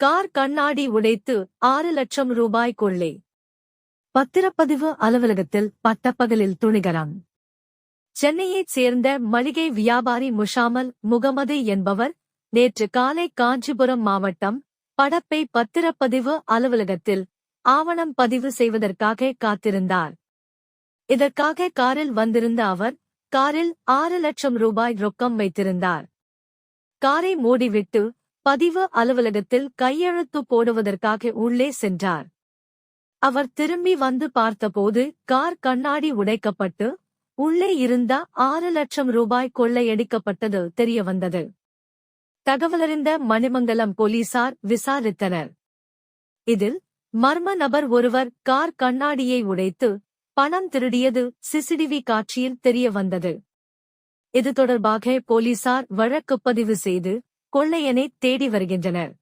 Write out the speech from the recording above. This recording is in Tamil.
கார் கண்ணாடி உடைத்து ஆறு லட்சம் ரூபாய் கொள்ளை. பத்திரப்பதிவு அலுவலகத்தில் பட்டப்பகலில் துணிகரம். சென்னையைச் சேர்ந்த மளிகை வியாபாரி முஷாமல் முகமது என்பவர் நேற்று காலை காஞ்சிபுரம் மாவட்டம் படப்பை பத்திரப்பதிவு அலுவலகத்தில் ஆவணம் பதிவு செய்வதற்காக காத்திருந்தார். இதற்காக காரில் வந்திருந்த அவர் காரில் ஆறு லட்சம் ரூபாய் ரொக்கம் வைத்திருந்தார். காரை மூடிவிட்டு பதிவு அலுவலகத்தில் கையெழுத்து போடுவதற்காக உள்ளே சென்றார். அவர் திரும்பி வந்து பார்த்தபோது கார் கண்ணாடி உடைக்கப்பட்டு உள்ளே இருந்த ஆறு லட்சம் ரூபாய் கொள்ளையடிக்கப்பட்டது தெரியவந்தது. தகவலறிந்த மணிமங்கலம் போலீசார் விசாரித்தனர். இதில் மர்ம நபர் ஒருவர் கார் கண்ணாடியை உடைத்து பணம் திருடியது சிசிடிவி காட்சியில் தெரியவந்தது. இது தொடர்பாக போலீசார் வழக்கு பதிவு செய்து கொள்ளையனை தேடி வருகின்றனர்.